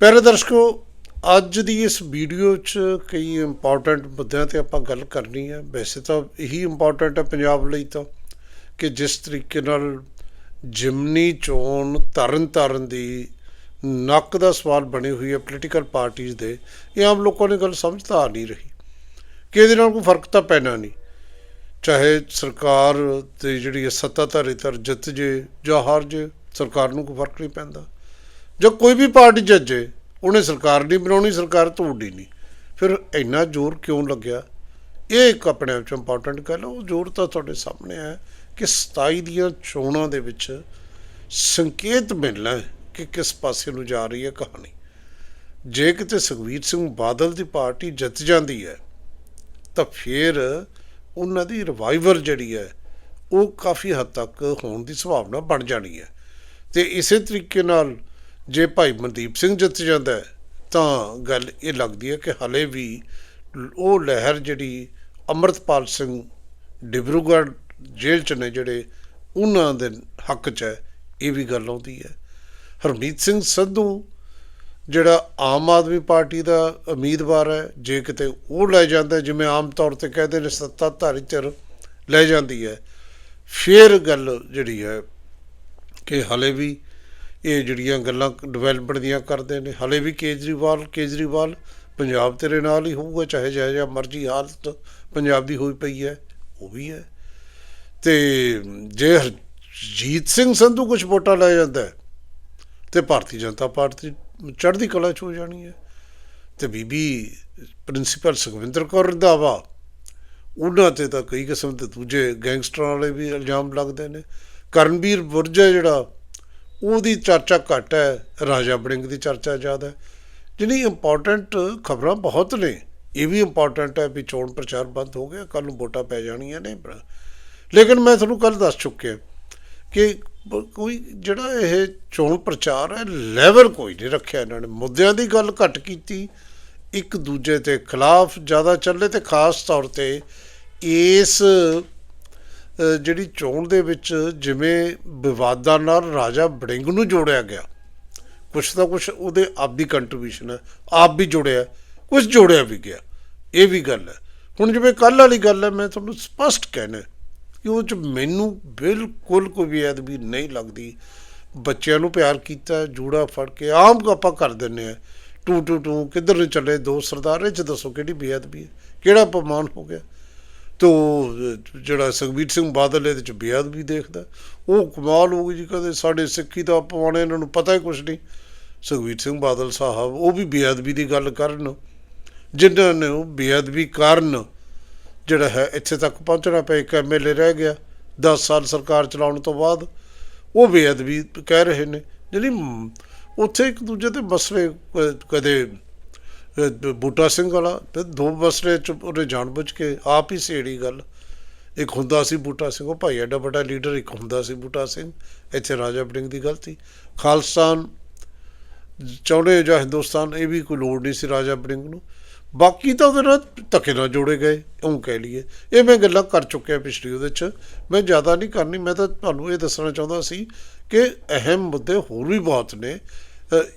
ਪਿਆਰੇ ਦਰਸ਼ਕੋ, ਅੱਜ ਦੀ ਇਸ ਵੀਡੀਓ 'ਚ ਕਈ ਇੰਪੋਰਟੈਂਟ ਮੁੱਦਿਆਂ ਤੇ ਆਪਾਂ ਗੱਲ ਕਰਨੀ ਹੈ। ਵੈਸੇ ਤਾਂ ਇਹੀ ਇੰਪੋਰਟੈਂਟ ਹੈ ਪੰਜਾਬ ਲਈ ਤਾਂ ਕਿ ਜਿਸ ਤਰੀਕੇ ਨਾਲ ਜਿਮਨੀ ਚੋਣ ਤਰਨ ਤਾਰਨ ਦੀ ਨੱਕ ਦਾ ਸਵਾਲ ਬਣੀ ਹੋਈ ਹੈ ਪੋਲੀਟੀਕਲ ਪਾਰਟੀਆਂ ਦੇ, ਇਹ ਆਮ ਲੋਕਾਂ ਨੇ ਗੱਲ ਸਮਝ ਤਾਂ ਆ ਨਹੀਂ ਰਹੀ। ਕਿ ਇਹਦੇ ਨਾਲ ਕੋਈ ਫ਼ਰਕ ਤਾਂ ਪੈਣਾ ਨਹੀਂ। ਚਾਹੇ ਸਰਕਾਰ ਤੇ ਜਿਹੜੀ ਹੈ ਸੱਤਾਧਾਰੀ ਧਿਰ ਜਿੱਤ ਜੇ ਜਾਂ ਹਾਰ ਜੇ, ਸਰਕਾਰ ਨੂੰ ਕੋਈ ਫ਼ਰਕ ਨਹੀਂ ਪੈਂਦਾ। ਜਾਂ ਕੋਈ ਵੀ ਪਾਰਟੀ ਜੱਜੇ ਉਹਨੇ ਸਰਕਾਰ ਨਹੀਂ ਬਣਾਉਣੀ, ਸਰਕਾਰ ਤੋੜਨੀ ਨਹੀਂ। ਫਿਰ ਇੰਨਾ ਜ਼ੋਰ ਕਿਉਂ ਲੱਗਿਆ? ਇਹ ਇੱਕ ਆਪਣੇ ਆਪ ਚ ਇੰਪੋਰਟੈਂਟ ਗੱਲ ਹੈ ਉਹ ਜ਼ੋਰ ਤਾਂ ਤੁਹਾਡੇ ਸਾਹਮਣੇ ਹੈ ਕਿ 27 ਦੀਆਂ ਚੋਣਾਂ ਦੇ ਵਿੱਚ ਸੰਕੇਤ ਮਿਲਣਾ ਕਿ ਕਿਸ ਪਾਸੇ ਨੂੰ ਜਾ ਰਹੀ ਹੈ ਕਹਾਣੀ। ਜੇ ਕਿਤੇ ਸੁਖਬੀਰ ਸਿੰਘ ਬਾਦਲ ਦੀ ਪਾਰਟੀ ਜਿੱਤ ਜਾਂਦੀ ਹੈ, ਤਾਂ ਫਿਰ ਉਹਨਾਂ ਦੀ ਰਿਵਾਈਵਰ ਜਿਹੜੀ ਹੈ, ਉਹ ਕਾਫੀ ਹੱਦ ਤੱਕ ਹੋਣ ਦੀ ਸੰਭਾਵਨਾ ਬਣ ਜਾਣੀ ਹੈ। ਤੇ ਇਸੇ ਤਰੀਕੇ ਨਾਲ ਜੇ ਭਾਈ ਮਨਦੀਪ ਸਿੰਘ ਜਿੱਤ ਜਾਂਦਾ ਤਾਂ ਗੱਲ ਇਹ ਲੱਗਦੀ ਹੈ ਕਿ ਹਲੇ ਵੀ ਉਹ ਲਹਿਰ ਜਿਹੜੀ ਅਮਰਤਪਾਲ ਸਿੰਘ ਡਿਬਰੂਗੜ੍ਹ ਜੇਲ੍ਹ ਚ ਨੇ ਜਿਹੜੇ, ਉਹਨਾਂ ਦੇ ਹੱਕ 'ਚ ਹੈ, ਇਹ ਵੀ ਗੱਲ ਆਉਂਦੀ ਹੈ। ਹਰਮੀਤ ਸਿੰਘ ਸੰਧੂ ਜਿਹੜਾ ਆਮ ਆਦਮੀ ਪਾਰਟੀ ਦਾ ਉਮੀਦਵਾਰ ਹੈ, ਜੇ ਕਿਤੇ ਉਹ ਲੈ ਜਾਂਦਾ ਜਿਵੇਂ ਆਮ ਤੌਰ ਤੇ ਕਹਿੰਦੇ ਨੇ ਸੱਤਾਧਾਰੀ ਧਿਰ ਲੈ ਜਾਂਦੀ ਹੈ, ਫਿਰ ਗੱਲ ਜਿਹੜੀ ਹੈ ਕਿ ਹਲੇ ਵੀ ਇਹ ਜਿਹੜੀਆਂ ਗੱਲਾਂ ਡਿਵੈਲਪਮੈਂਟ ਦੀਆਂ ਕਰਦੇ ਨੇ, ਹਲੇ ਵੀ ਕੇਜਰੀਵਾਲ ਕੇਜਰੀਵਾਲ ਪੰਜਾਬ ਤੇਰੇ ਨਾਲ ਹੀ ਹੋਊਗਾ, ਚਾਹੇ ਜਿਹੇ ਜਿਹਾ ਮਰਜ਼ੀ ਹਾਲਤ ਪੰਜਾਬ ਦੀ ਹੋਈ ਪਈ ਹੈ, ਉਹ ਵੀ ਹੈ। ਤੇ ਜੇ ਹਰਜੀਤ ਸਿੰਘ ਸੰਧੂ ਕੁਝ ਵੋਟਾਂ ਲੈ ਜਾਂਦਾ ਹੈ, ਤੇ ਭਾਰਤੀ ਜਨਤਾ ਪਾਰਟੀ ਚੜ੍ਹਦੀ ਕਲਾ ਚ ਹੋ ਜਾਣੀ ਹੈ। ਤੇ ਬੀਬੀ ਪ੍ਰਿੰਸੀਪਲ ਸੁਖਵਿੰਦਰ ਕੌਰ ਰੰਧਾਵਾ, ਉਹਨਾਂ ਤੇ ਤਾਂ ਕਈ ਕਿਸਮ ਦੇ ਦੂਜੇ ਗੈਂਗਸਟਰਾਂ ਵਾਲੇ ਵੀ ਇਲਜ਼ਾਮ ਲੱਗਦੇ ਨੇ। ਕਰਨਵੀਰ ਬੁਰਜਾ ਜਿਹੜਾ ਉਹਦੀ ਚਰਚਾ ਘੱਟ ਹੈ, ਰਾਜਾ ਬੜਿੰਗ ਦੀ ਚਰਚਾ ਜ਼ਿਆਦਾ ਹੈ। ਜਿਹੜੀ ਇੰਪੋਰਟੈਂਟ ਖਬਰਾਂ ਬਹੁਤ ਨੇ, ਇਹ ਵੀ ਇੰਪੋਰਟੈਂਟ ਹੈ ਵੀ ਚੋਣ ਪ੍ਰਚਾਰ ਬੰਦ ਹੋ ਗਿਆ ਕੱਲ ਨੂੰ ਵੋਟਾਂ ਪੈ ਜਾਣੀਆਂ ਨੇ। ਲੇਕਿਨ ਮੈਂ ਤੁਹਾਨੂੰ ਕੱਲ ਦੱਸ ਚੁੱਕਿਆ ਕਿ ਕੋਈ ਜਿਹੜਾ ਇਹ ਚੋਣ ਪ੍ਰਚਾਰ ਹੈ ਲੈਵਲ ਕੋਈ ਨਹੀਂ ਰੱਖਿਆ ਇਹਨਾਂ ਨੇ। ਮੁੱਦਿਆਂ ਦੀ ਗੱਲ ਘੱਟ ਕੀਤੀ, ਇੱਕ ਦੂਜੇ ਦੇ ਖਿਲਾਫ ਜ਼ਿਆਦਾ ਚੱਲੇ ਤੇ ਖਾਸ ਤੌਰ ਤੇ ਇਸ ਜਿਹੜੀ ਚੋਣ ਦੇ ਵਿੱਚ ਜਿਵੇਂ ਵਿਵਾਦਾਂ ਨਾਲ ਰਾਜਾ ਬੜਿੰਗ ਨੂੰ ਜੋੜਿਆ ਗਿਆ, ਕੁਛ ਤਾਂ ਕੁਛ ਉਹਦੇ ਆਪ ਦੀ ਕੰਟਰੀਬਿਊਸ਼ਨ ਹੈ, ਆਪ ਵੀ ਜੁੜਿਆ, ਕੁਛ ਜੋੜਿਆ ਵੀ ਗਿਆ, ਇਹ ਵੀ ਗੱਲ ਹੈ। ਹੁਣ ਜਿਵੇਂ ਕੱਲ ਵਾਲੀ ਗੱਲ ਹੈ, ਮੈਂ ਤੁਹਾਨੂੰ ਸਪਸ਼ਟ ਕਹਿਣਾ ਕਿ ਉਹ ਚ ਮੈਨੂੰ ਬਿਲਕੁਲ ਕੋਈ ਬੇਅਦਬੀ ਨਹੀਂ ਲੱਗਦੀ। ਬੱਚਿਆਂ ਨੂੰ ਪਿਆਰ ਕੀਤਾ, ਜੂੜਾ ਫੜ ਕੇ ਆਮ ਆਪਾਂ ਕਰ ਦਿੰਨੇ ਆ ਟੂ ਟੂ ਟੂ, ਕਿੱਧਰ ਨੂੰ ਚੱਲੇ, ਦੋ ਸਰਦਾਰ ਇਹ ਚ ਦੱਸੋ ਕਿਹੜੀ ਬੇਅਦਬੀ ਹੈ, ਕਿਹੜਾ ਅਪਮਾਨ ਹੋ ਗਿਆ। ਤੋ, ਜਿਹੜਾ ਸੁਖਬੀਰ ਸਿੰਘ ਬਾਦਲ ਇਹਦੇ ਚ ਬੇਅਦਬੀ ਦੇਖਦਾ। ਉਹ ਕਮਾਲ ਹੋ ਗਈ ਜੀ ਕਦੇ ਸਾਡੇ ਸਿੱਖੀ ਦਾ ਅਪਮਾਨ ਇਹਨਾਂ ਨੂੰ ਪਤਾ ਹੀ ਕੁਛ ਨਹੀਂ। ਸੁਖਬੀਰ ਸਿੰਘ ਬਾਦਲ ਸਾਹਿਬ, ਉਹ ਵੀ ਬੇਅਦਬੀ ਦੀ ਗੱਲ ਕਰਨ। ਜਿਨ੍ਹਾਂ ਨੇ ਉਹ ਬੇਅਦਬੀ ਕਾਰਨ, ਜਿਹੜਾ ਹੈ, ਇੱਥੇ ਤੱਕ ਪਹੁੰਚਣਾ ਪਿਆ, ਇੱਕ ਐਮਐਲਏ ਰਹਿ ਗਿਆ 10 ਸਾਲ ਸਰਕਾਰ ਚਲਾਉਣ ਤੋਂ ਬਾਅਦ, ਉਹ ਬੇਅਦਬੀ ਕਹਿ ਰਹੇ ਨੇ। ਜਿਹੜੀ ਉੱਥੇ ਇੱਕ ਦੂਜੇ ਤੇ ਮਸਲੇ ਕ- ਕਦੇ ਬੂਟਾ ਸਿੰਘ ਵਾਲਾ ਤੇ ਦੋ ਮਸਲੇ ਚ ਉਹਨੇ ਜਾਣਬੁੱਝ ਕੇ ਆਪ ਹੀ ਸੇੜੀ ਗੱਲ। ਇੱਕ ਹੁੰਦਾ ਸੀ ਬੂਟਾ ਸਿੰਘ, ਉਹ ਭਾਈ ਐਡਾ ਵੱਡਾ ਲੀਡਰ, ਇੱਕ ਹੁੰਦਾ ਸੀ ਬੂਟਾ ਸਿੰਘ, ਇੱਥੇ ਰਾਜਾ ਬੜਿੰਗ ਦੀ ਗਲਤੀ ਖਾਲਸਤਾਨ ਚਾਹੁੰਦੇ ਜਾਂ ਹਿੰਦੁਸਤਾਨ, ਇਹ ਵੀ ਕੋਈ ਲੋੜ ਨਹੀਂ ਸੀ ਰਾਜਾ ਬੜਿੰਗ ਨੂੰ। ਬਾਕੀ ਤਾਂ ਉਹਦੇ ਨਾਲ ਧੱਕੇ ਨਾਲ ਜੋੜੇ ਗਏ ਉਹ ਕਹਿ ਲਈਏ। ਇਹ ਮੈਂ ਗੱਲਾਂ ਕਰ ਚੁੱਕਿਆ ਪਿਛਲੀ ਉਹਦੇ ਚ। ਮੈਂ ਜ਼ਿਆਦਾ ਨਹੀਂ ਕਰਨੀ, ਮੈਂ ਤਾਂ ਤੁਹਾਨੂੰ ਇਹ ਦੱਸਣਾ ਚਾਹੁੰਦਾ ਸੀ ਕਿ ਅਹਿਮ ਮੁੱਦੇ ਹੋਰ ਵੀ ਬਹੁਤ ਨੇ।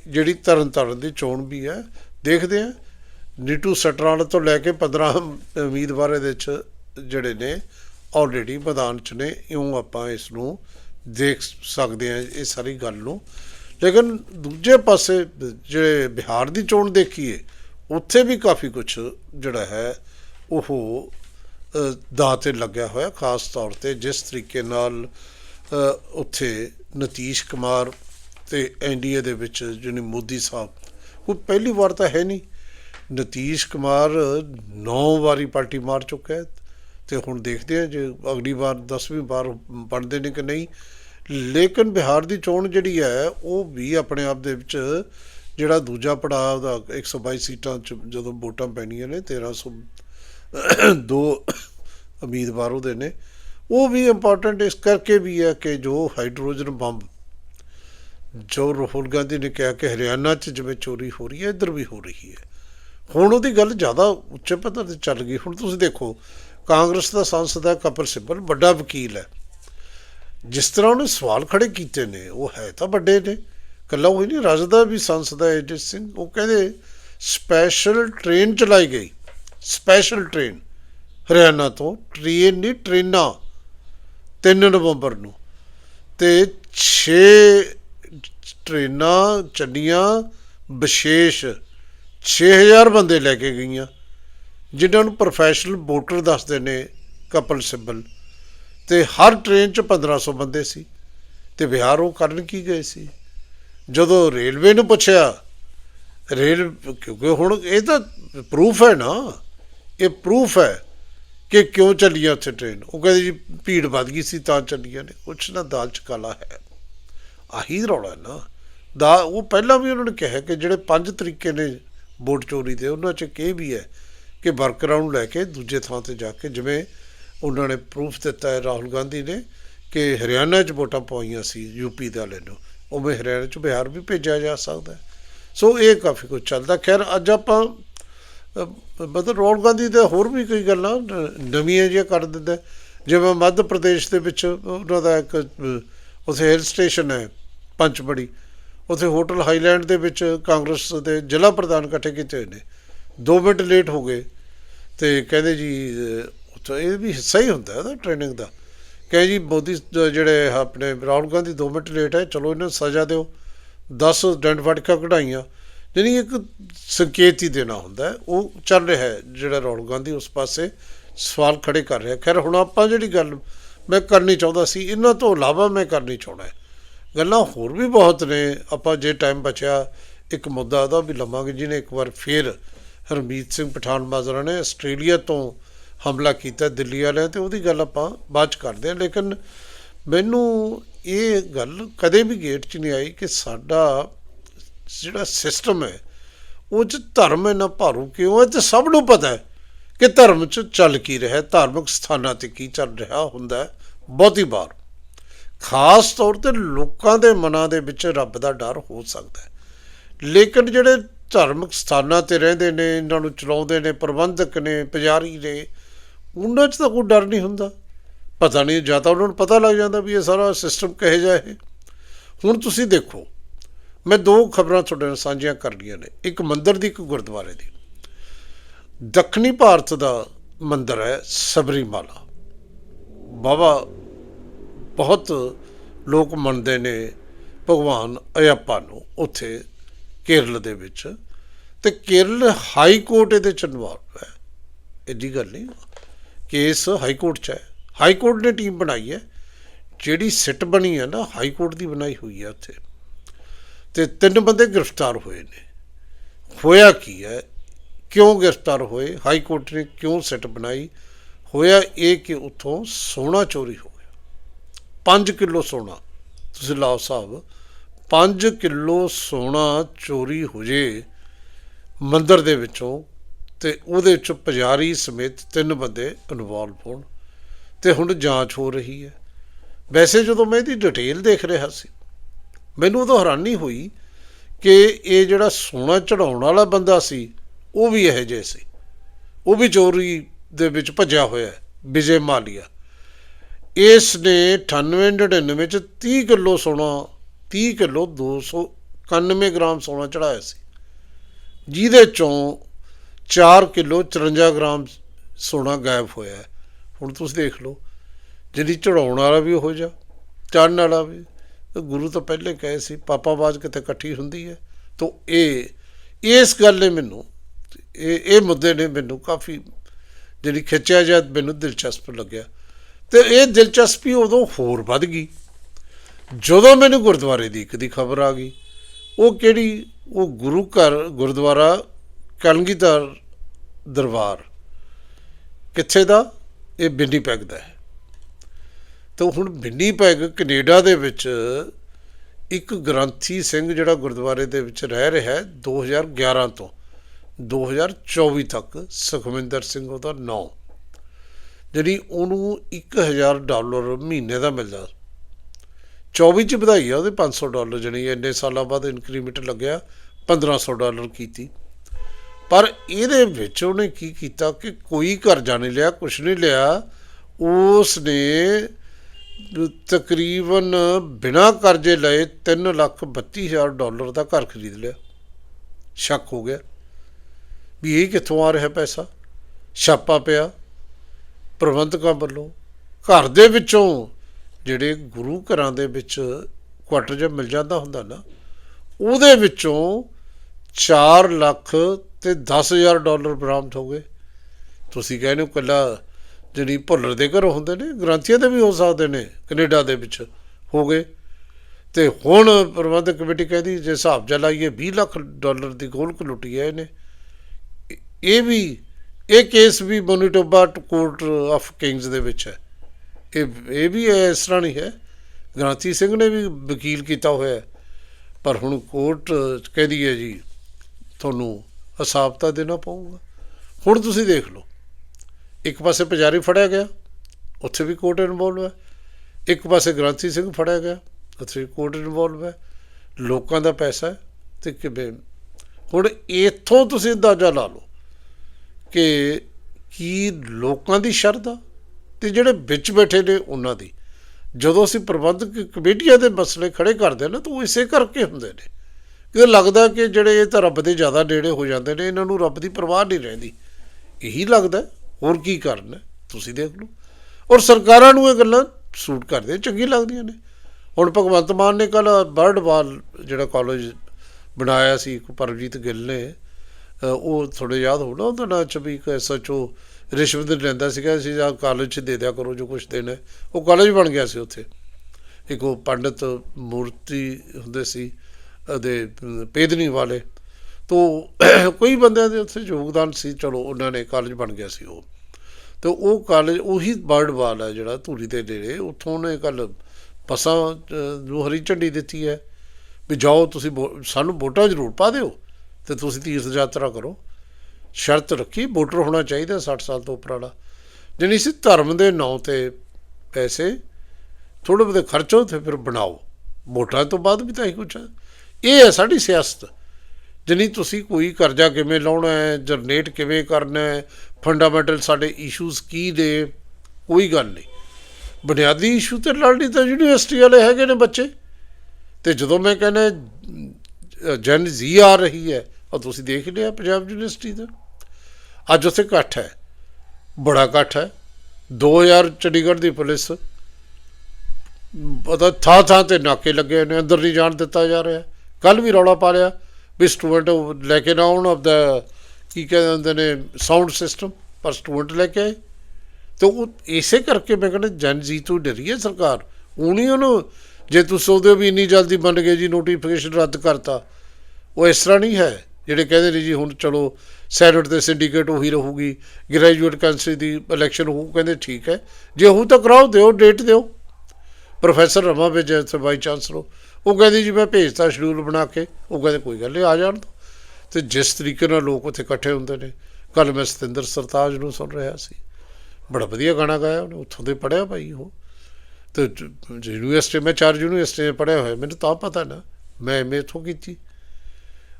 ਜਿਹੜੀ ਤਰਨ ਤਾਰਨ ਦੀ ਚੋਣ ਵੀ ਹੈ ਦੇਖਦੇ ਆ। ਨੀਟੂ ਸਟਰਾਲ ਤੋਂ ਲੈ ਕੇ 15 ਉਮੀਦਵਾਰ ਇਹਦੇ ਚ ਜਿਹੜੇ ਨੇ ਆਲਰੇਡੀ ਮੈਦਾਨ ਚ ਨੇ, ਇਉਂ ਆਪਾਂ ਇਸ ਨੂੰ ਦੇਖ ਸਕਦੇ ਆ ਇਹ ਸਾਰੀ ਗੱਲ ਨੂੰ। ਲੇਕਿਨ ਦੂਜੇ ਪਾਸੇ ਜਿਹੜੇ ਬਿਹਾਰ ਦੀ ਚੋਣ ਦੇਖੀਏ, ਉੱਥੇ ਵੀ ਕਾਫੀ ਕੁਝ ਜਿਹੜਾ ਹੈ, ਉਹ ਦਾ ਤੇ ਲੱਗਿਆ ਹੋਇਆ, ਖਾਸ ਤੌਰ ਤੇ ਜਿਸ ਤਰੀਕੇ ਨਾਲ ਉੱਥੇ ਨਤੀਸ਼ ਕੁਮਾਰ ਤੇ ਐਨਡੀਏ ਦੇ ਵਿੱਚ ਜਿਹਨੇ ਮੋਦੀ ਸਾਹਿਬ ਕੋਈ ਪਹਿਲੀ ਵਾਰ ਤਾਂ ਹੈ ਨਹੀਂ। ਨਤੀਸ਼ ਕੁਮਾਰ 9 ਵਾਰੀ ਪਾਰਟੀ ਮਾਰ ਚੁੱਕਾ ਹੈ ਤੇ ਹੁਣ ਦੇਖਦੇ ਆ ਜੇ ਅਗਲੀ ਵਾਰ 10ਵੀਂ ਵਾਰ ਬਣਦੇ ਨੇ ਕਿ ਨਹੀਂ। ਲੇਕਿਨ ਬਿਹਾਰ ਦੀ ਚੋਣ ਜਿਹੜੀ ਹੈ, ਉਹ ਵੀ ਆਪਣੇ ਆਪ ਦੇ ਵਿੱਚ ਜਿਹੜਾ ਦੂਜਾ ਪੜਾਅ ਦਾ 122 ਸੀਟਾਂ ਚ ਜਦੋਂ ਵੋਟਾਂ ਪੈਣੀਆਂ ਨੇ 1300 ਦੋ ਉਮੀਦਵਾਰ ਉਹਦੇ ਨੇ। ਉਹ ਵੀ ਇੰਪੋਰਟੈਂਟ ਇਸ ਕਰਕੇ ਵੀ ਹੈ ਕਿ ਜੋ ਹਾਈਡਰੋਜਨ ਬੰਬ ਜੋ ਰਾਹੁਲ ਗਾਂਧੀ ਨੇ ਕਿਹਾ ਕਿ ਹਰਿਆਣਾ 'ਚ ਜਿਵੇਂ ਚੋਰੀ ਹੋ ਰਹੀ ਹੈ, ਇੱਧਰ ਵੀ ਹੋ ਰਹੀ ਹੈ। ਹੁਣ ਉਹਦੀ ਗੱਲ ਜ਼ਿਆਦਾ ਉੱਚੇ ਪੱਧਰ ਤੇ ਚੱਲ ਗਈ। ਹੁਣ ਤੁਸੀਂ ਦੇਖੋ, ਕਾਂਗਰਸ ਦਾ ਸੰਸਦ ਹੈ ਕਪਿਲ ਸਿੱਬਲ, ਵੱਡਾ ਵਕੀਲ ਹੈ। ਜਿਸ ਤਰ੍ਹਾਂ ਉਹਨੇ ਸਵਾਲ ਖੜੇ ਕੀਤੇ ਨੇ, ਉਹ ਹੈ ਤਾਂ ਵੱਡੇ ਨੇ। ਕੱਲਾ ਉਹ ਨਹੀਂ, ਰਜਦਾ ਵੀ ਸੰਸਦ ਹੈ ਏਜਿਤ ਸਿੰਘ। ਉਹ ਕਹਿੰਦੇ ਸਪੈਸ਼ਲ ਟ੍ਰੇਨ ਚਲਾਈ ਗਈ। ਸਪੈਸ਼ਲ ਟ੍ਰੇਨ ਹਰਿਆਣਾ ਤੋਂ ਟ੍ਰੇਨ ਨਹੀਂ ਟ੍ਰੇਨਾਂ 3 ਨਵੰਬਰ ਨੂੰ। ਤੇ 6 ਟ੍ਰੇਨਾਂ ਚੱਲੀਆਂ ਵਿਸ਼ੇਸ਼ 6000 ਬੰਦੇ ਲੈ ਕੇ ਗਈਆਂ, ਜਿਨ੍ਹਾਂ ਨੂੰ ਪ੍ਰੋਫੈਸ਼ਨਲ ਵੋਟਰ ਦੱਸਦੇ ਨੇ ਕਪਲ ਸਿੱਬਲ। ਤੇ ਹਰ ਟ੍ਰੇਨ 'ਚ 1500 ਬੰਦੇ ਸੀ। ਤੇ ਬਿਹਾਰ ਉਹ ਕਰਨ ਕੀ ਗਏ ਸੀ? ਜਦੋਂ ਰੇਲਵੇ ਨੂੰ ਪੁੱਛਿਆ, ਰੇਲ, ਕਿਉਂਕਿ ਹੁਣ ਇਹ ਤਾਂ ਪ੍ਰੂਫ ਹੈ ਨਾ, ਇਹ ਪ੍ਰੂਫ ਹੈ ਕਿ ਕਿਉਂ ਚੱਲੀਆਂ ਉੱਥੇ ਟ੍ਰੇਨ? ਉਹ ਕਹਿੰਦੇ ਜੀ, ਭੀੜ ਵੱਧ ਗਈ ਸੀ ਤਾਂ ਚੱਲੀਆਂ ਨੇ। ਕੁਛ ਨਾ ਦਾਲ ਚ ਕਾਲਾ ਹੈ। ਆਹੀ ਰੌਲਾ ਹੈ ਨਾ। ਦਾ ਉਹ ਪਹਿਲਾਂ ਵੀ ਉਹਨਾਂ ਨੇ ਕਿਹਾ ਕਿ ਜਿਹੜੇ ਪੰਜ ਤਰੀਕੇ ਨੇ ਵੋਟ ਚੋਰੀ ਦੇ ਉਹਨਾਂ ਚ ਇਹ ਵੀ ਹੈ ਕਿ ਵਰਕਰਾਂ ਨੂੰ ਲੈ ਕੇ ਦੂਜੇ ਥਾਂ ਤੇ ਜਾ ਕੇ ਜਿਵੇਂ ਉਹਨਾਂ ਨੇ ਪ੍ਰੂਫ ਦਿੱਤਾ ਹੈ ਰਾਹੁਲ ਗਾਂਧੀ ਨੇ ਕਿ ਹਰਿਆਣਾ 'ਚ ਵੋਟਾਂ ਪਾਈਆਂ ਸੀ ਯੂਪੀ ਦੇ ਵਾਲੇ ਨੂੰ ਉਵੇਂ ਹਰਿਆਣਾ 'ਚ ਬਿਹਾਰ ਵੀ ਭੇਜਿਆ ਜਾ ਸਕਦਾ ਸੋ ਇਹ ਕਾਫੀ ਕੁਝ ਚੱਲਦਾ। ਖੈਰ ਅੱਜ ਆਪਾਂ ਮਤਲਬ ਰਾਹੁਲ ਗਾਂਧੀ ਦੇ ਹੋਰ ਵੀ ਕਈ ਗੱਲਾਂ ਨ- ਨਵੀਆਂ ਜਿਹੀਆਂ ਕਰ ਦਿੰਦਾ ਜਿਵੇਂ ਮੱਧ ਪ੍ਰਦੇਸ਼ ਦੇ ਵਿੱਚ ਉਹਨਾਂ ਦਾ ਇੱਕ ਅ, ਉੱਥੇ ਹਿਲ ਸਟੇਸ਼ਨ ਹੈ। ਪੰਚਬੜੀ ਉੱਥੇ ਹੋਟਲ ਹਾਈਲੈਂਡ ਦੇ ਵਿੱਚ ਕਾਂਗਰਸ ਦੇ ਜ਼ਿਲ੍ਹਾ ਪ੍ਰਧਾਨ ਇਕੱਠੇ ਕੀਤੇ ਹੋਏ ਨੇ। 2 ਮਿੰਟ ਲੇਟ ਹੋ ਗਏ ਤੇ ਕਹਿੰਦੇ ਜੀ ਅ, ਇਹ ਵੀ ਹਿੱਸਾ ਹੀ ਹੁੰਦਾ ਉਹਦਾ ਟ੍ਰੇਨਿੰਗ ਦਾ। ਕਹੇ ਜੀ ਮੋਦੀ ਜਿਹੜੇ ਆਪਣੇ ਰਾਹੁਲ ਗਾਂਧੀ 2 ਮਿੰਟ ਲੇਟ ਹੈ ਚਲੋ ਇਹਨਾਂ ਨੂੰ ਸਜ਼ਾ ਦਿਓ। 10 ਡੰਡ ਫਟਕਾ ਕਢਾਈਆਂ। ਯਾਨੀ ਇੱਕ ਸੰਕੇਤ ਹੀ ਦੇਣਾ ਹੁੰਦਾ ਉਹ ਚੱਲ ਰਿਹਾ ਹੈ ਜਿਹੜਾ ਰਾਹੁਲ ਗਾਂਧੀ ਉਸ ਪਾਸੇ ਸਵਾਲ ਖੜੇ ਕਰ ਰਿਹਾ ਖੈਰ ਹੁਣ ਆਪਾਂ ਜਿਹੜੀ ਗੱਲ ਮੈਂ ਕਰਨੀ ਚਾਹੁੰਦਾ ਸੀ ਇਹਨਾਂ ਤੋਂ ਇਲਾਵਾ ਮੈਂ ਕਰਨੀ ਚਾਹੁੰਦਾ ਗੱਲਾਂ ਹੋਰ ਵੀ ਬਹੁਤ ਨੇ। ਆਪਾਂ ਜੇ ਟਾਈਮ ਬਚਿਆ, ਇੱਕ ਮੁੱਦਾ ਉਹਦਾ ਵੀ ਲਵਾਂਗੇ, ਜਿਹਨੇ ਇੱਕ ਵਾਰ ਫੇਰ ਹਰਮੀਤ ਸਿੰਘ ਪਠਾਨ ਮਾਜਰਾ ਨੇ ਆਸਟ੍ਰੇਲੀਆ ਤੋਂ ਹਮਲਾ ਕੀਤਾ, ਦਿੱਲੀ ਵਾਲਿਆਂ ਤੇ, ਉਹਦੀ ਗੱਲ ਆਪਾਂ ਬਾਅਦ ਚ ਕਰਦੇ ਹਾਂ। ਲੇਕਿਨ ਮੈਨੂੰ ਇਹ ਗੱਲ ਕਦੇ ਵੀ ਗੇਟ 'ਚ ਨਹੀਂ ਆਈ ਕਿ ਸਾਡਾ ਜਿਹੜਾ ਸਿਸਟਮ ਹੈ, ਉਹ 'ਚ ਧਰਮ ਇੰਨਾ ਭਾਰੂ ਕਿਉਂ ਹੈ? ਤੇ ਸਭ ਨੂੰ ਪਤਾ ਹੈ ਕਿ ਧਰਮ 'ਚ ਚੱਲ ਕੀ ਰਿਹਾ ਧਾਰਮਿਕ ਸਥਾਨਾਂ ਤੇ ਕੀ ਚੱਲ ਰਿਹਾ ਹੁੰਦਾ ਬਹੁਤੀ ਵਾਰ। ਖਾਸ ਤੌਰ ਤੇ ਲੋਕਾਂ ਦੇ ਮਨਾਂ ਦੇ ਵਿੱਚ ਰੱਬ ਦਾ ਡਰ ਹੋ ਸਕਦਾ ਹੈ। ਲੇਕਿਨ ਜਿਹੜੇ ਧਾਰਮਿਕ ਸਥਾਨਾਂ ਤੇ ਰਹਿੰਦੇ ਨੇ, ਇਹਨਾਂ ਨੂੰ ਚਲਾਉਂਦੇ ਨੇ, ਪ੍ਰਬੰਧਕ ਨੇ, ਪੁਜਾਰੀ ਨੇ, ਉਹਨਾਂ 'ਚ ਤਾਂ ਕੋਈ ਡਰ ਨਹੀਂ ਹੁੰਦਾ। ਪਤਾ ਨਹੀਂ, ਜਾਂ ਤਾਂ ਉਹਨਾਂ ਨੂੰ ਪਤਾ ਲੱਗ ਜਾਂਦਾ ਵੀ ਇਹ ਸਾਰਾ ਸਿਸਟਮ ਕਿਹੋ ਜਿਹਾ ਹੈ। ਹੁਣ ਤੁਸੀਂ ਦੇਖੋ, ਮੈਂ ਦੋ ਖਬਰਾਂ ਤੁਹਾਡੇ ਨਾਲ ਸਾਂਝੀਆਂ ਕਰਨੀਆਂ ਨੇ। ਇੱਕ ਮੰਦਿਰ ਦੀ, ਇੱਕ ਗੁਰਦੁਆਰੇ ਦੀ। ਦੱਖਣੀ ਭਾਰਤ ਦਾ ਮੰਦਿਰ ਹੈ ਸਬਰੀਮਾਲਾ। ਬਾਬਾ ਬਹੁਤ ਲੋਕ ਮੰਨਦੇ ਨੇ ਭਗਵਾਨ ਅਯੱਪਾ ਨੂੰ ਉੱਥੇ ਕੇਰਲ ਦੇ ਵਿੱਚ। ਤੇ ਕੇਰਲ ਹਾਈ ਕੋਰਟ ਇਹਦੇ ਚ ਇਨਵੋਲਵ ਹੈ। ਐਡੀ ਗੱਲ ਨਹੀਂ। ਕੇਸ ਹਾਈ ਕੋਰਟ ਚ ਹੈ। ਹਾਈ ਕੋਰਟ ਨੇ ਟੀਮ ਬਣਾਈ ਹੈ। ਜਿਹੜੀ ਸਿੱਟ ਬਣੀ ਹੈ ਨਾ, ਹਾਈ ਕੋਰਟ ਦੀ ਬਣਾਈ ਹੋਈ ਹੈ ਉੱਥੇ। ਤੇ ਤਿੰਨ ਬੰਦੇ ਗ੍ਰਿਫਤਾਰ ਹੋਏ ਨੇ। ਹੋਇਆ ਕੀ ਹੈ? ਕਿਉਂ ਗ੍ਰਿਫਤਾਰ ਹੋਏ? ਹਾਈ ਕੋਰਟ ਨੇ ਕਿਉਂ ਸਿੱਟ ਬਣਾਈ? ਹੋਇਆ ਇਹ ਕਿ ਉੱਥੋਂ ਸੋਨਾ ਚੋਰੀ ਹੋ 5 ਕਿਲੋ ਸੋਨਾ। ਤੁਸੀਂ ਲਾਓ ਸਾਹਿਬ 5 ਕਿਲੋ ਸੋਨਾ ਚੋਰੀ ਹੋ ਜੇ ਮੰਦਰ ਦੇ ਵਿੱਚੋਂ ਤੇ ਉਹਦੇ ਵਿੱਚ ਪੁਜਾਰੀ ਸਮੇਤ ਤਿੰਨ ਬੰਦੇ ਇਨਵੋਲਵ ਹੋਣ ਤੇ ਹੁਣ ਜਾਂਚ ਹੋ ਰਹੀ ਹੈ। ਵੈਸੇ ਜਦੋਂ ਮੈਂ ਇਹਦੀ ਡਿਟੇਲ ਦੇਖ ਰਿਹਾ ਸੀ, ਮੈਨੂੰ ਉਦੋਂ ਹੈਰਾਨੀ ਹੋਈ ਕਿ ਇਹ ਜਿਹੜਾ ਸੋਨਾ ਚੜਾਉਣ ਵਾਲਾ ਬੰਦਾ ਸੀ, ਉਹ ਵੀ ਇਹੋ ਜਿਹਾ ਸੀ। ਉਹ ਵੀ ਚੋਰੀ ਦੇ ਵਿੱਚ ਭੱਜਿਆ ਹੋਇਆ ਵਿਜੇ ਮਾਲੀਆ। ਇਸ ਨੇ 98 99 ਚ 30 ਕਿਲੋ ਸੋਨਾ 30 ਕਿਲੋ 291 ਗ੍ਰਾਮ ਸੋਨਾ ਚੜਾਇਆ ਸੀ। ਜਿਹਦੇ ਚੋਂ 4 ਕਿਲੋ 54 ਗ੍ਰਾਮ ਸੋਨਾ ਗਾਇਬ ਹੋਇਆ ਹੁਣ ਤੁਸੀਂ ਦੇਖ ਲਓ ਜਿਹੜੀ ਚੜਾਉਣ ਵਾਲਾ ਵੀ ਉਹੋ ਜਿਹਾ ਚੜਨ ਵਾਲਾ ਵੀ। ਗੁਰੂ ਤਾਂ ਪਹਿਲੇ ਕਹੇ ਸੀ, ਪਾਪਾ ਬਾਜ ਕਿਤੇ ਇਕੱਠੀ ਹੁੰਦੀ ਹੈ? ਤਾਂ ਇਹ, ਇਸ ਗੱਲ ਨੇ ਮੈਨੂੰ, ਇਹ ਇਹ ਮੁੱਦੇ ਨੇ ਮੈਨੂੰ ਕਾਫੀ ਜਿਹੜੀ ਖਿੱਚਿਆ ਜਦ ਮੈਨੂੰ ਦਿਲਚਸਪ ਲੱਗਿਆ। ਤੇ ਇਹ ਦਿਲਚਸਪੀ ਉਦੋਂ ਹੋਰ ਵੱਧ ਗਈ। ਜਦੋਂ ਮੈਨੂੰ ਗੁਰਦੁਆਰੇ ਦੀ ਇੱਕ ਦੀ ਖਬਰ ਆ ਗਈ, ਉਹ ਕਿਹੜੀ? ਉਹ ਗੁਰੂ ਘਰ, ਗੁਰਦੁਆਰਾ, ਕਲਗੀਧਰ ਦਰਬਾਰ। ਕਿੱਥੇ ਦਾ? ਇਹ ਬਿੰਨੀ ਪੈਗ ਦਾ ਹੈ। ਤਾਂ ਹੁਣ ਬਿੰਨੀ ਪੈਗ ਕੈਨੇਡਾ ਦੇ ਵਿੱਚ ਇੱਕ ਗ੍ਰੰਥੀ ਸਿੰਘ ਜਿਹੜਾ ਗੁਰਦੁਆਰੇ ਦੇ ਵਿੱਚ ਰਹਿ ਰਿਹਾ ਹੈ 2011 ਤੋਂ। 2024 ਤੱਕ ਸੁਖਵਿੰਦਰ ਸਿੰਘ ਉਹਦਾ ਨਾਂ ਜਿਹੜੀ ਉਹਨੂੰ 1000 ਡਾਲਰ ਮਹੀਨੇ ਦਾ ਮਿਲਦਾ। 24 ਚ ਵਧਾਈ ਆ, ਉਹਦੇ 500 ਡਾਲਰ ਜਣੀ ਇੰਨੇ ਸਾਲਾਂ ਬਾਅਦ ਇਨਕਰੀਮੈਂਟ ਲੱਗਿਆ 1500 ਡਾਲਰ ਕੀਤੀ। ਪਰ ਇਹਦੇ ਵਿੱਚ ਉਹਨੇ ਕੀ ਕੀਤਾ ਕਿ ਕੋਈ ਕਰਜ਼ਾ ਨਹੀਂ ਲਿਆ, ਕੁਛ ਨਹੀਂ ਲਿਆ। ਉਸ ਨੇ ਤਕਰੀਬਨ ਬਿਨਾਂ ਕਰਜ਼ੇ ਲਏ 3 ਲੱਖ 32 ਹਜ਼ਾਰ ਡਾਲਰ ਦਾ ਘਰ ਖਰੀਦ ਲਿਆ। ਸ਼ੱਕ ਹੋ ਗਿਆ ਵੀ ਇਹ ਕਿੱਥੋਂ ਆ ਰਿਹਾ ਪੈਸਾ? ਛਾਪਾ ਪਿਆ। ਪ੍ਰਬੰਧਕਾਂ ਵੱਲੋਂ ਘਰ ਦੇ ਵਿੱਚੋਂ ਜਿਹੜੇ ਗੁਰੂ ਘਰਾਂ ਦੇ ਵਿੱਚ ਕੁਆਟਰ ਜਿਹਾ ਮਿਲ ਜਾਂਦਾ ਹੁੰਦਾ ਨਾ, ਉਹਦੇ ਵਿੱਚੋਂ 4 ਲੱਖ ਤੇ 10000 ਡਾਲਰ ਬਰਾਮਦ ਹੋ ਗਏ। ਤੁਸੀਂ ਕਹਿੰਦੇ ਹੋ ਕੱਲਾ ਜਿਹੜੀ ਭੁੱਲਰ ਦੇ ਘਰੋਂ ਹੁੰਦੇ ਨੇ, ਗ੍ਰਾਂਥੀਆਂ ਦੇ ਵੀ ਹੋ ਸਕਦੇ ਨੇ, ਕੈਨੇਡਾ ਦੇ ਵਿੱਚ ਹੋ ਗਏ। ਤੇ ਹੁਣ ਪ੍ਰਬੰਧਕ ਕਮੇਟੀ ਕਹਿੰਦੀ ਜੇ ਹਿਸਾਬ ਜਲਾਈਏ ਲਾਈਏ 20 ਲੱਖ ਡਾਲਰ ਦੀ ਗੋਲਕ ਲੁੱਟੀ ਹੈ ਇਹਨੇ ਇਹ ਵੀ ਇਹ ਕੇਸ ਵੀ ਮੋਨੀਟੋਬਾ ਕੋਰਟ ਆਫ ਕਿੰਗਸ ਦੇ ਵਿੱਚ ਹੈ। ਇਹ ਇਹ ਵੀ ਇਸ ਤਰ੍ਹਾਂ ਨਹੀਂ ਹੈ। ਗ੍ਰਾਂਥੀ ਸਿੰਘ ਨੇ ਵੀ ਵਕੀਲ ਕੀਤਾ ਹੋਇਆ ਪਰ ਹੁਣ ਕੋਰਟ ਕਹਿੰਦੀ ਹੈ ਜੀ, ਤੁਹਾਨੂੰ ਹਿਸਾਬ ਤਾਂ ਦੇਣਾ ਪਊਗਾ। ਹੁਣ ਤੁਸੀਂ ਦੇਖ ਲਓ। ਇੱਕ ਪਾਸੇ ਪੁਜਾਰੀ ਫੜਿਆ ਗਿਆ, ਉੱਥੇ ਵੀ ਕੋਰਟ ਇਨਵੋਲਵ ਹੈ। ਇੱਕ ਪਾਸੇ ਗ੍ਰਾਂਥੀ ਸਿੰਘ ਫੜਿਆ ਗਿਆ, ਉੱਥੇ ਵੀ ਕੋਰਟ ਇਨਵੋਲਵ ਹੈ। ਲੋਕਾਂ ਦਾ ਪੈਸਾ ਹੈ ਤੇ ਕਿਵੇਂ? ਹੁਣ ਇੱਥੋਂ ਤੁਸੀਂ ਅੰਦਾਜ਼ਾ ਲਾ ਲਓ। ਕਿ ਕੀ ਲੋਕਾਂ ਦੀ ਸ਼ਰਧਾ ਤੇ ਜਿਹੜੇ ਵਿੱਚ ਬੈਠੇ ਨੇ ਉਹਨਾਂ ਦੀ? ਜਦੋਂ ਅਸੀਂ ਪ੍ਰਬੰਧਕ ਕਮੇਟੀਆਂ ਦੇ ਮਸਲੇ ਖੜੇ ਕਰਦੇ ਹਾਂ ਨਾ, ਤਾਂ ਉਹ ਇਸੇ ਕਰਕੇ ਹੁੰਦੇ ਨੇ। ਕਿ ਲੱਗਦਾ ਕਿ ਜਿਹੜੇ ਇਹ ਤਾਂ ਰੱਬ ਦੇ ਜ਼ਿਆਦਾ ਨੇੜੇ ਹੋ ਜਾਂਦੇ ਨੇ, ਇਹਨਾਂ ਨੂੰ ਰੱਬ ਦੀ ਪਰਵਾਹ ਨਹੀਂ ਰਹਿੰਦੀ। ਇਹੀ ਲੱਗਦਾ। ਹੋਰ ਕੀ ਕਰਨਾ ਹੈ? ਤੁਸੀਂ ਦੇਖ ਲਓ। ਔਰ ਸਰਕਾਰਾਂ ਨੂੰ ਇਹ ਗੱਲਾਂ ਸੂਟ ਕਰਦੀਆਂ ਚੰਗੀ ਲੱਗਦੀਆਂ ਨੇ। ਹੁਣ ਭਗਵੰਤ ਮਾਨ ਨੇ ਕੱਲ ਬਰਡਵਾਲ ਜਿਹੜਾ ਕਾਲਜ ਬਣਾਇਆ ਸੀ, ਇੱਕ ਪਰਮਜੀਤ ਗਿੱਲ ਨੇ ਉਹ ਥੋੜੇ ਯਾਦ ਹੋਣਾ ਉਹਦਾ ਨਾਂ ਚ ਵੀ ਇੱਕ ਐਸਐਚਓ ਰਿਸ਼ਵਤ ਲੈਂਦਾ ਸੀਗਾ ਅਸੀਂ ਜਾਂ ਕਾਲਜ ਚ ਦੇ ਦਿਆ ਕਰੋ ਜੋ ਕੁਝ ਦੇਣਾ ਹੈ। ਉਹ ਕਾਲਜ ਬਣ ਗਿਆ ਸੀ ਉੱਥੇ। ਇੱਕ ਉਹ ਪੰਡਤ ਮੂਰਤੀ ਹੁੰਦੇ ਸੀ ਉਹਦੇ ਅਮ, ਪੇਦਨੀ ਵਾਲੇ। ਤੋਂ ਕੋਈ ਬੰਦਿਆਂ ਦੇ ਉੱਥੇ ਯੋਗਦਾਨ ਸੀ ਚਲੋ ਉਹਨਾਂ ਨੇ ਕਾਲਜ ਬਣ ਗਿਆ ਸੀ ਉਹ। ਤੇ ਉਹ ਕਾਲਜ ਉਹੀ ਬਰਡਵਾਲ ਹੈ ਜਿਹੜਾ ਧੂਰੀ ਦੇ ਨੇੜੇ। ਉੱਥੋਂ ਉਹਨੇ ਕੱਲ ਪਸਾਂ ਨੂੰ ਹਰੀ ਝੰਡੀ ਦਿੱਤੀ ਹੈ ਵੀ ਜਾਓ ਤੁਸੀਂ ਵੋ- ਸਾਨੂੰ ਵੋਟਾਂ ਜ਼ਰੂਰ ਪਾ ਦਿਓ। ਤੇ ਤੁਸੀਂ ਤੀਰਥ ਯਾਤਰਾ ਕਰੋ। ਸ਼ਰਤ ਰੱਖੀ, ਵੋਟਰ ਹੋਣਾ ਚਾਹੀਦਾ 60 ਸਾਲ ਤੋਂ ਉੱਪਰ ਵਾਲਾ। ਜਾਣੀ ਸੀ ਧਰਮ ਦੇ ਨਾਂ ਤੇ ਪੈਸੇ ਥੋੜੇ ਬਹੁਤੇ ਖਰਚੋ ਤੇ ਫਿਰ ਬਣਾਓ। ਵੋਟਾਂ ਤੋਂ ਬਾਅਦ ਵੀ ਤਾਂ ਹੀ ਕੁਛ ਇਹ ਹੈ ਸਾਡੀ ਸਿਆਸਤ। ਜਾਣੀ ਤੁਸੀਂ ਕੋਈ ਕਰਜ਼ਾ ਕਿਵੇਂ ਲਾਉਣਾ ਹੈ, ਜਨਰੇਟ ਕਿਵੇਂ ਕਰਨਾ ਹੈ, ਫੰਡਾਮੈਂਟਲ ਸਾਡੇ ਇਸ਼ੂਜ਼ ਕੀ ਨੇ, ਕੋਈ ਗੱਲ ਨਹੀਂ। ਬੁਨਿਆਦੀ ਇਸ਼ੂ ਤੇ ਲੜਨੀ ਤਾਂ ਯੂਨੀਵਰਸਿਟੀ ਵਾਲੇ ਹੈਗੇ ਨੇ ਬੱਚੇ। ਤੇ ਜਦੋਂ ਮੈਂ ਕਹਿੰਦਾ ਜਨ ਜ਼ੀ ਆ ਰਹੀ ਹੈ। ਉਹ ਤੁਸੀਂ ਦੇਖ ਲਿਆ ਪੰਜਾਬ ਯੂਨੀਵਰਸਿਟੀ ਦਾ। ਅੱਜ ਉੱਥੇ ਇਕੱਠ ਹੈ। ਬੜਾ ਇਕੱਠ ਹੈ। 2000 ਚੰਡੀਗੜ੍ਹ ਦੀ ਪੁਲਿਸ, ਪਤਾ ਥਾਂ ਥਾਂ ਤੇ ਨਾਕੇ ਲੱਗੇ ਨੇ, ਅੰਦਰ ਨਹੀਂ ਜਾਣ ਦਿੱਤਾ ਜਾ ਰਿਹਾ। ਕੱਲ ਵੀ ਰੌਲਾ ਪਾ ਲਿਆ ਵੀ ਸਟੂਡੈਂਟ ਲੈ ਕੇ ਨਾ ਆਉਣ ਆਫ ਦਾ ਕੀ ਕਹਿੰਦੇ ਹੁੰਦੇ ਨੇ ਸਾਊਂਡ ਸਿਸਟਮ ਪਰ ਸਟੂਡੈਂਟ ਲੈ ਕੇ ਆਏ। ਤੇ ਉਹ ਇਸੇ ਕਰਕੇ ਮੈਂ ਕਹਿੰਦਾ ਜਨ ਜੀ ਤੋਂ ਡਰੀ ਹੈ ਸਰਕਾਰ। ਉਨੀ ਉਹਨੂੰ ਜੇ ਤੁਸੀਂ ਸੋਚਦੇ ਹੋ ਵੀ ਇੰਨੀ ਜਲਦੀ ਬਣ ਗਏ ਜੀ ਨੋਟੀਫਿਕੇਸ਼ਨ ਰੱਦ ਕਰਤਾ, ਉਹ ਇਸ ਤਰ੍ਹਾਂ ਨਹੀਂ ਹੈ। ਜਿਹੜੇ ਕਹਿੰਦੇ ਨੇ ਜੀ, ਹੁਣ ਚਲੋ ਸੈਨੇਟ ਤੇ ਸਿੰਡੀਕੇਟ ਉਹੀ ਰਹੂਗੀ ਗ੍ਰੈਜੂਏਟ ਕਾਉਂਸਲ ਦੀ ਇਲੈਕਸ਼ਨ ਹੋਊ ਕਹਿੰਦੇ ਠੀਕ ਹੈ। ਜੇ ਉਹ ਤਾਂ ਕਰਾਓ, ਦਿਓ ਡੇਟ ਦਿਓ। ਪ੍ਰੋਫੈਸਰ ਰਮਾ ਭੇਜਿਆ ਇੱਥੇ ਵਾਈਸ ਚਾਂਸਲਰ ਉਹ ਕਹਿੰਦੀ ਜੀ, ਮੈਂ ਭੇਜਤਾ ਸ਼ਡਿਊਲ ਬਣਾ ਕੇ। ਉਹ ਕਹਿੰਦੇ ਕੋਈ ਗੱਲ ਨਹੀਂ, ਆ ਜਾਣ ਦੋ ਤੇ ਜਿਸ ਤਰੀਕੇ ਨਾਲ ਲੋਕ ਉੱਥੇ ਇਕੱਠੇ ਹੁੰਦੇ ਨੇ ਕੱਲ ਮੈਂ ਸਤਿੰਦਰ ਸਰਤਾਜ ਨੂੰ ਸੁਣ ਰਿਹਾ ਸੀ। ਬੜਾ ਵਧੀਆ ਗਾਣਾ ਗਾਇਆ ਉਹਨੇ, ਉੱਥੋਂ ਦੇ ਪੜਿਆ ਭਾਈ ਉਹ। ਤੇ ਯੂਨੀਵਰਸਿਟੀ ਮੈਂ ਚਾਰ ਯੂਨੀਵਰਸਿਟੀ ਵਿੱਚ ਪੜਿਆ ਹੋਇਆ, ਮੈਨੂੰ ਤਾਂ ਪਤਾ ਨਾ, ਮੈਂ ਐਮਏ ਇੱਥੋਂ ਕੀਤੀ।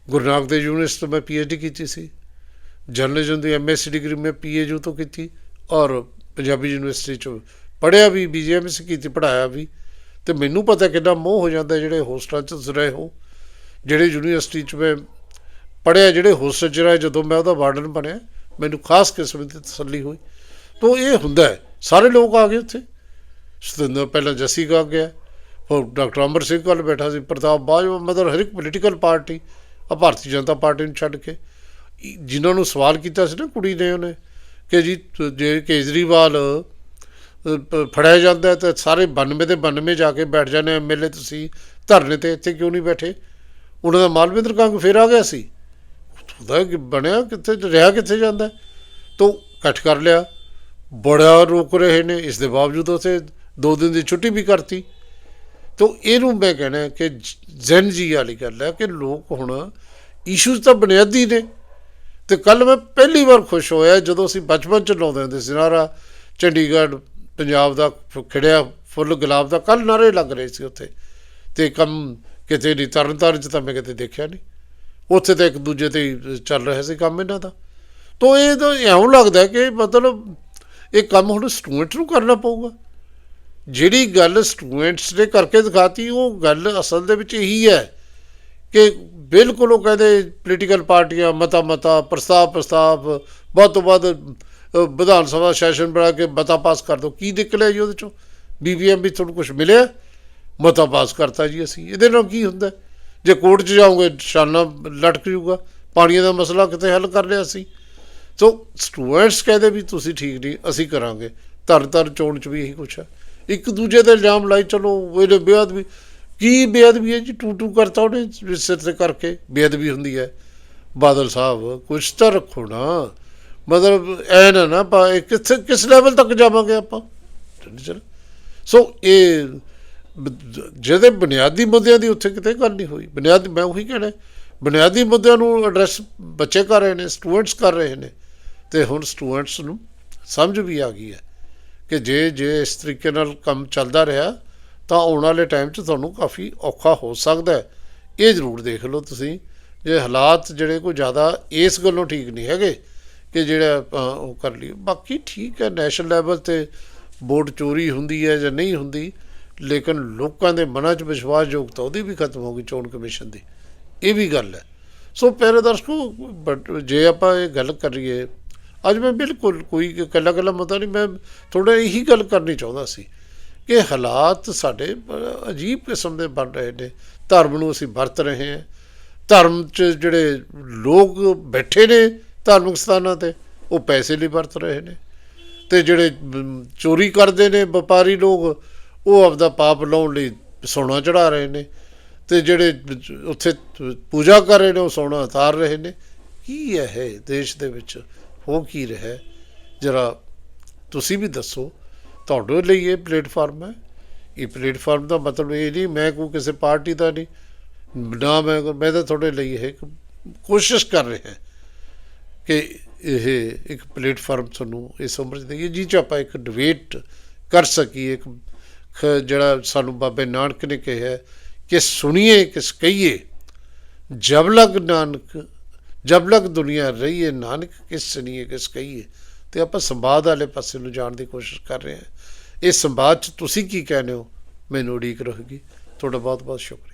ਗੁਰੂ ਨਾਨਕ ਦੇਵ ਯੂਨੀਵਰਸਿਟੀ ਤੋਂ ਮੈਂ ਪੀਐਚਡੀ ਕੀਤੀ ਸੀ। ਜਰਨਲਿਜ਼ਮ ਦੀ ਐਮਐਸਸੀ ਡਿਗਰੀ ਮੈਂ ਪੀਏਯੂ ਤੋਂ ਕੀਤੀ ਔਰ ਪੰਜਾਬੀ ਯੂਨੀਵਰਸਿਟੀ 'ਚੋਂ ਪੜਿਆ ਵੀ ਬੀਜੀਐਮਸੀ ਕੀਤੀ ਪੜਾਇਆ ਵੀ। ਤੇ ਮੈਨੂੰ ਪਤਾ ਕਿੰਨਾ ਮੋਹ ਹੋ ਜਾਂਦਾ ਜਿਹੜੇ ਹੋਸਟਲਾਂ ਚ ਰਹੇ ਹੋ। ਜਿਹੜੇ ਯੂਨੀਵਰਸਿਟੀ ਚ ਮੈਂ ਪੜਿਆ ਜਿਹੜੇ ਹੋਸਟਲ ਚ ਰਹੇ ਜਦੋਂ ਮੈਂ ਉਹਦਾ ਵਾਰਡਨ ਬਣਿਆ, ਮੈਨੂੰ ਖਾਸ ਕਿਸਮ ਦੀ ਤਸੱਲੀ ਹੋਈ। ਤੋਂ ਇਹ ਹੁੰਦਾ ਹੈ, ਸਾਰੇ ਲੋਕ ਆ ਗਏ ਉੱਥੇ। ਸਤਿੰਦਰ ਪਹਿਲਾਂ ਜੱਸੀ ਗਾ ਗਿਆ ਹੋਰ ਡਾਕਟਰ ਅਮਰ ਸਿੰਘ ਕੋਲ ਬੈਠਾ ਸੀ, ਪ੍ਰਤਾਪ ਬਾਜਵਾ ਮਤਲਬ ਹਰ ਇੱਕ ਪੋਲੀਟੀਕਲ ਪਾਰਟੀ ਆ ਭਾਰਤੀ ਜਨਤਾ ਪਾਰਟੀ ਨੂੰ ਛੱਡ ਕੇ। ਇਹ ਜਿਨ੍ਹਾਂ ਨੂੰ ਸਵਾਲ ਕੀਤਾ ਸੀ ਨਾ ਕੁੜੀ ਨੇ ਉਹਨੇ, ਕਿ ਜੀ ਜੇ ਕੇਜਰੀਵਾਲ ਫੜਿਆ ਜਾਂਦਾ ਤਾਂ ਸਾਰੇ 92 ਦੇ 92 ਜਾ ਕੇ ਬੈਠ ਜਾਂਦੇ ਐਮਐਲਏ ਤੁਸੀਂ, ਧਰਨੇ ਤੇ ਇੱਥੇ ਕਿਉਂ ਨਹੀਂ ਬੈਠੇ? ਉਹਨਾਂ ਦਾ ਮਾਲਵਿੰਦਰ ਕੰਗ ਫੇਰ ਆ ਗਿਆ ਸੀ। ਉਹਦਾ ਕੀ ਬਣਿਆ, ਕਿੱਥੇ ਰਿਹਾ ਕਿੱਥੇ ਜਾਂਦਾ ਹੈ? ਤੋ ਇਕੱਠ ਕਰ ਲਿਆ। ਬੜਾ ਰੋਕ ਰਹੇ ਨੇ, ਇਸ ਦੇ ਬਾਵਜੂਦ ਉਸੇ ਦੋ ਦਿਨ ਦੀ ਛੁੱਟੀ ਵੀ ਕਰਤੀ। ਤੋ ਇਹਨੂੰ ਮੈਂ ਕਹਿਣਾ ਕਿ ਜ਼ੈਨ ਜੀ ਵਾਲੀ ਗੱਲ ਹੈ ਕਿ ਲੋਕ ਹੁਣ ਇਸ਼ੂਜ਼ ਤਾਂ ਬੁਨਿਆਦੀ ਨੇ। ਤੇ ਕੱਲ ਮੈਂ ਪਹਿਲੀ ਵਾਰ ਖੁਸ਼ ਹੋਇਆ ਜਦੋਂ ਅਸੀਂ ਬਚਪਨ ਚ ਲਾਉਂਦੇ ਹੁੰਦੇ ਸੀ ਨਾਰਾ, ਚੰਡੀਗੜ੍ਹ, ਪੰਜਾਬ ਦਾ ਫ- ਖਿੜਿਆ ਫੁੱਲ ਗੁਲਾਬ ਦਾ ਕੱਲ ਨਾਰੇ ਲੱਗ ਰਹੇ ਸੀ ਉੱਥੇ। ਤੇ ਕੰਮ ਕਿਤੇ ਨਹੀਂ ਤਰਨ ਤਾਰਨ ਚ ਤਾਂ ਮੈਂ ਕਿਤੇ ਦੇਖਿਆ ਨਹੀਂ। ਉੱਥੇ ਤਾਂ ਇੱਕ ਦੂਜੇ ਤੇ ਹੀ ਚੱਲ ਰਿਹਾ ਸੀ ਕੰਮ ਇਹਨਾਂ ਦਾ। ਤੋ ਇਹ ਤਾਂ ਇਉਂ ਲੱਗਦਾ ਕਿ ਮਤਲਬ ਇਹ ਕੰਮ ਹੁਣ ਸਟੂਡੈਂਟ ਨੂੰ ਕਰਨਾ ਪਊਗਾ। ਜਿਹੜੀ ਗੱਲ ਸਟੂਡੈਂਟਸ ਨੇ ਕਰਕੇ ਦਿਖਾਤੀ, ਉਹ ਗੱਲ ਅਸਲ ਦੇ ਵਿੱਚ ਇਹੀ ਹੈ ਕਿ ਬਿਲਕੁਲ ਉਹ ਕਹਿੰਦੇ ਪੋਲੀਟੀਕਲ ਪਾਰਟੀਆਂ ਮਤਾ ਮਤਾ ਪ੍ਰਸਤਾਵ ਪ੍ਰਸਤਾਵ ਵੱਧ ਤੋਂ ਵੱਧ ਵਿਧਾਨ ਸਭਾ ਸੈਸ਼ਨ ਬਣਾ ਕੇ ਮਤਾ ਪਾਸ ਕਰ ਦਿਓ। ਕੀ ਨਿਕਲਿਆ ਜੀ ਉਹਦੇ ਚੋਂ? ਬੀਬੀਐਮ ਵੀ ਤੁਹਾਨੂੰ ਕੁਝ ਮਿਲਿਆ? ਮਤਾ ਪਾਸ ਕਰਤਾ ਜੀ ਅਸੀਂ। ਇਹਦੇ ਨਾਲ ਕੀ ਹੁੰਦਾ? ਜੇ ਕੋਰਟ 'ਚ ਜਾਓਗੇ, ਨਿਸ਼ਾਨਾ ਲਟਕ ਜੂਗਾ ਪਾਣੀਆਂ ਦਾ ਮਸਲਾ ਕਿਤੇ ਹੱਲ ਕਰ ਲਿਆ ਸੀ ਸੋ ਸਟੂਡੈਂਟਸ ਕਹਿੰਦੇ ਵੀ ਤੁਸੀਂ ਠੀਕ ਨਹੀਂ, ਅਸੀਂ ਕਰਾਂਗੇ। ਧਰ ਧਰ ਚੋਣ 'ਚ ਵੀ ਇਹੀ ਕੁਛ ਹੈ। ਇੱਕ ਦੂਜੇ ਤੇ ਇਲਜ਼ਾਮ ਲਾਈ ਚਲੋ, ਇਹਦੇ ਬੇਅਦਬੀ। ਕੀ ਬੇਅਦਬੀ ਹੈ ਜੀ? ਟੂ ਟੂ ਕਰਤਾ ਉਹਨੇ ਸਿਰ ਤੇ ਕਰਕੇ। ਬੇਅਦਬੀ ਹੁੰਦੀ ਹੈ। ਬਾਦਲ ਸਾਹਿਬ, ਕੁਛ ਤਾਂ ਰੱਖੋ ਨਾ। ਮਤਲਬ ਐ ਨਾ ਨਾ, ਪਾ ਇਹ ਕਿੱਥੇ, ਕਿਸ ਲੈਵਲ ਤੱਕ ਜਾਵਾਂਗੇ ਆਪਾਂ? ਚਲੋ ਸੋ, ਇਹ ਜਿਹਦੇ ਬੁਨਿਆਦੀ ਮੁੱਦਿਆਂ ਦੀ ਉੱਥੇ ਕਿਤੇ ਗੱਲ ਨਹੀਂ ਹੋਈ। ਬੁਨਿਆਦੀ, ਮੈਂ ਉਹੀ ਕਹਿਣਾ ਬੁਨਿਆਦੀ ਮੁੱਦਿਆਂ ਨੂੰ ਐਡਰੈਸ ਬੱਚੇ ਕਰ ਰਹੇ ਨੇ ਸਟੂਡੈਂਟਸ ਕਰ ਰਹੇ ਨੇ। ਤੇ ਹੁਣ ਸਟੂਡੈਂਟਸ ਨੂੰ ਸਮਝ ਵੀ ਆ ਗਈ ਹੈ। ਕਿ ਜੇ ਜੇ ਇਸ ਤਰੀਕੇ ਨਾਲ ਕੰਮ ਚੱਲਦਾ ਰਿਹਾ, ਤਾਂ ਆਉਣ ਵਾਲੇ ਟਾਈਮ 'ਚ ਤੁਹਾਨੂੰ ਕਾਫੀ ਔਖਾ ਹੋ ਸਕਦਾ ਹੈ। ਇਹ ਜ਼ਰੂਰ ਦੇਖ ਲਓ ਤੁਸੀਂ, ਜੇ ਹਾਲਾਤ ਜਿਹੜੇ ਕੋਈ ਜ਼ਿਆਦਾ ਇਸ ਗੱਲੋਂ ਠੀਕ ਨਹੀਂ ਹੈਗੇ ਕਿ ਜਿਹੜਾ ਉਹ ਕਰ ਲਈ ਬਾਕੀ ਠੀਕ ਹੈ ਨੈਸ਼ਨਲ ਲੈਵਲ ਤੇ ਵੋਟ ਚੋਰੀ ਹੁੰਦੀ ਹੈ ਜਾਂ ਨਹੀਂ ਹੁੰਦੀ, ਲੇਕਿਨ ਲੋਕਾਂ ਦੇ ਮਨਾਂ 'ਚ ਵਿਸ਼ਵਾਸਯੋਗਤਾ ਉਹਦੀ ਵੀ ਖਤਮ ਹੋ ਗਈ ਚੋਣ ਕਮਿਸ਼ਨ ਦੀ। ਇਹ ਵੀ ਗੱਲ ਹੈ। ਸੋ ਪਿਆਰੇ ਦਰਸ਼ਕੋ ਬਟ ਜੇ ਆਪਾਂ ਇਹ ਗੱਲ ਕਰੀਏ ਅੱਜ ਮੈਂ ਬਿਲਕੁਲ ਕੋਈ ਇਕੱਲਾ ਇਕੱਲਾ ਮਤਾ ਨਹੀਂ, ਮੈਂ ਥੋੜਾ ਇਹੀ ਗੱਲ ਕਰਨੀ ਚਾਹੁੰਦਾ ਸੀ ਕਿ ਹਾਲਾਤ ਸਾਡੇ ਅਜੀਬ ਕਿਸਮ ਦੇ ਬਣ ਰਹੇ ਨੇ। ਧਰਮ ਨੂੰ ਅਸੀਂ ਵਰਤ ਰਹੇ ਹਾਂ। ਧਰਮ 'ਚ ਜਿਹੜੇ ਲੋਕ ਬੈਠੇ ਨੇ ਧਾਰਮਿਕ ਸਥਾਨਾਂ ਤੇ, ਉਹ ਪੈਸੇ ਲਈ ਵਰਤ ਰਹੇ ਨੇ। ਤੇ ਜਿਹੜੇ ਚੋਰੀ ਕਰਦੇ ਨੇ ਵਪਾਰੀ ਲੋਕ, ਉਹ ਆਪਦਾ ਪਾਪ ਲਾਉਣ ਲਈ ਸੋਨਾ ਚੜਾ ਰਹੇ ਨੇ। ਤੇ ਜਿਹੜੇ ਉੱਥੇ ਪੂਜਾ ਕਰ ਰਹੇ ਨੇ, ਉਹ ਸੋਨਾ ਉਤਾਰ ਰਹੇ ਨੇ। ਕੀ ਹੈ ਇਹ ਦੇਸ਼ ਦੇ ਵਿੱਚ? ਹੋ ਕੀ ਰਿਹਾ ਜਰਾ ਤੁਸੀਂ ਵੀ ਦੱਸੋ। ਤੁਹਾਡੇ ਲਈ ਇਹ ਪਲੇਟਫਾਰਮ ਹੈ। ਇਹ ਪਲੇਟਫਾਰਮ ਦਾ ਮਤਲਬ ਇਹ ਨਹੀਂ, ਮੈਂ ਕੋਈ ਕਿਸੇ ਪਾਰਟੀ ਦਾ ਨਹੀਂ, ਨਾ ਮੈਂ ਮੈਂ ਤਾਂ ਤੁਹਾਡੇ ਲਈ ਇਹ ਇੱਕ ਕੋਸ਼ਿਸ਼ ਕਰ ਰਿਹਾ ਕਿ ਇਹ ਇੱਕ ਪਲੇਟਫਾਰਮ ਤੁਹਾਨੂੰ ਇਹ ਸਮਝ ਦੇਈਏ, ਜਿਹ 'ਚ ਆਪਾਂ ਇੱਕ ਡਿਬੇਟ ਕਰ ਸਕੀਏ, ਇੱਕ ਖ- ਜਿਹੜਾ ਸਾਨੂੰ ਬਾਬੇ ਨਾਨਕ ਨੇ ਕਿਹਾ ਕਿ ਸੁਣੀਏ, ਕਿਸ ਕਹੀਏ, ਜਬ ਲਗ ਨਾਨਕ ਜਬ ਲਗ ਦੁਨੀਆ ਰਹੀਏ ਨਾਨਕ, ਕਿਸ ਸੁਣੀਏ ਕਿਸ ਕਹੀਏ। ਤੇ ਆਪਾਂ ਸੰਵਾਦ ਵਾਲੇ ਪਾਸੇ ਨੂੰ ਜਾਣ ਦੀ ਕੋਸ਼ਿਸ਼ ਕਰ ਰਹੇ ਹਾਂ। ਇਹ ਸੰਵਾਦ 'ਚ ਤੁਸੀਂ ਕੀ ਕਹਿੰਦੇ ਹੋ? ਮੈਨੂੰ ਉਡੀਕ ਰਹੇਗੀ। ਤੁਹਾਡਾ ਬਹੁਤ ਬਹੁਤ ਸ਼ੁਕਰੀਆ।